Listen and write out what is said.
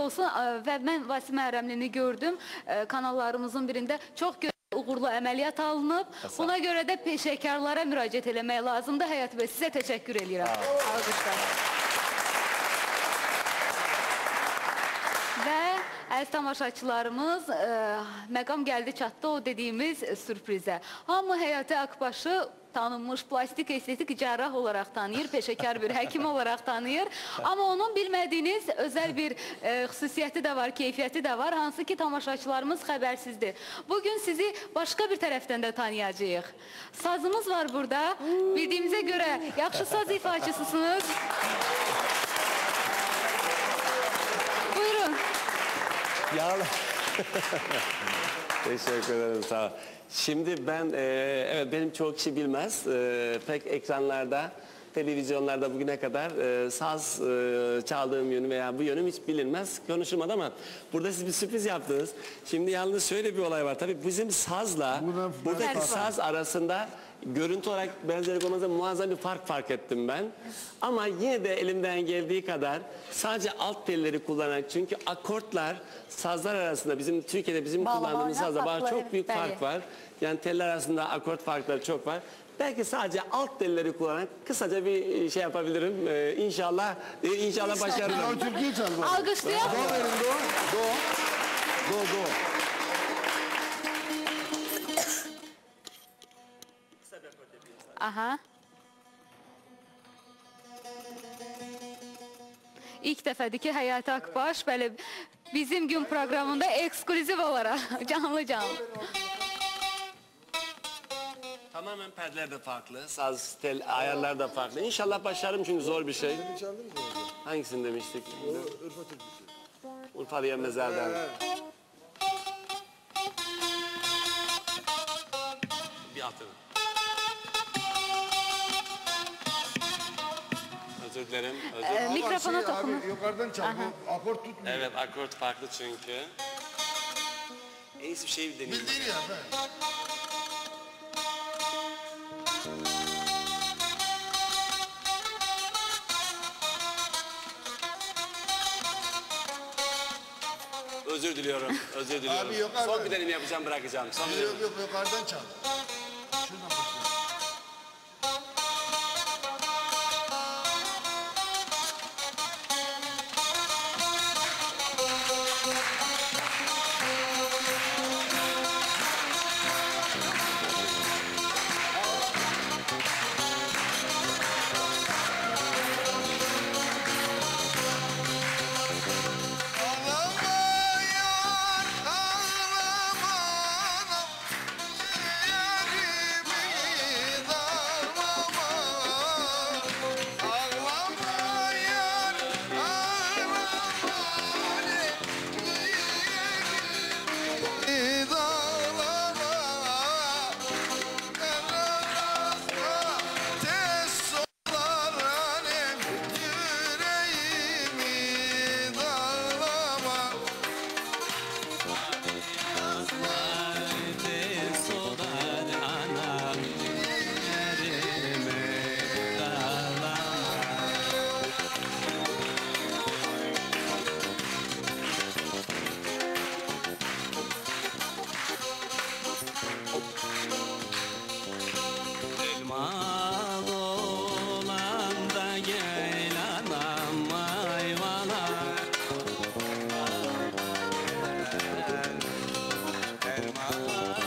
olsun və mən Vasim Ərəmlini gördüm kanallarımızın birində çox gözəl uğurlu əməliyyat alınıb. Buna görə də peşəkarlara müraciət eləmək lazımdır. Həyat bəy sizə təşəkkür edirəm. Alqışlar. Və əziz tamaşaçılarımız, ə, məqam gəldi çatdı o dediyimiz sürprizə. Hamı Həyati Akbaşı tanınmış plastik estetik cərrah olaraq tanıyır, peşəkar bir həkim olaraq tanıyır. Amma onun bilmədiyiniz özəl bir ə, xüsusiyyəti də var, keyfiyyəti də var, hansı ki tamaşaçılarımız xəbərsizdir. Bugün sizi başqa bir tərəfdən də tanıyacağıq. Sazımız var burada. Bildiyimizə görə yaxşı saz ifaçısısınız. Buyurun. Ya Teşekkür ederim sağ ol. Şimdi ben e, evet benim çoğu kişi bilmez. E, pek ekranlarda televizyonlarda bugüne kadar e, saz e, çaldığım yönü veya bu yönüm hiç bilinmez konuşulmadı ama burada siz bir sürpriz yaptınız. Şimdi yalnız şöyle bir olay var. Tabii bizim sazla Buradan buradaki saz arasında görüntü olarak benzerlik olmasa muazzam bir fark fark ettim ben. Ama yine de elimden geldiği kadar sadece alt telleri kullanarak çünkü akortlar sazlar arasında bizim Türkiye'de bizim Bağlama kullandığımız oynar sazla farklı, çok evet, büyük belli. fark var. Yani teller arasında akort farkları çok var. Belki sadece alt telleri kullanarak kısaca bir şey yapabilirim. Ee, inşallah e, inşallah başarırım. Bak. Alkışlayalım. Do verin do. Do. Do Aha. İlk dəfədir ki, Həyati Akbaş belə bizim gün proqramında ekskluziv olaraq canlı canlı. Tamamen perdeler de farklı. Saz, tel, ayarlar da farklı. İnşallah başarırım çünkü zor bir şey. Hangisini demiştik? O Urfa Türküsü. Urfalı'ya mezardan. Bir altını. Özür dilerim. Özür Ee, mikrofona şey dokunun. Abi yukarıdan çal. Bu akort tutmuyor. Evet akort farklı çünkü. En iyisi bir şey bir deneyeyim. Bildiğin ya be. Özür diliyorum. Özür diliyorum. Abi yok abi. Son bir deneyim yapacağım bırakacağım. Son bir Yok yok yukarıdan çal. my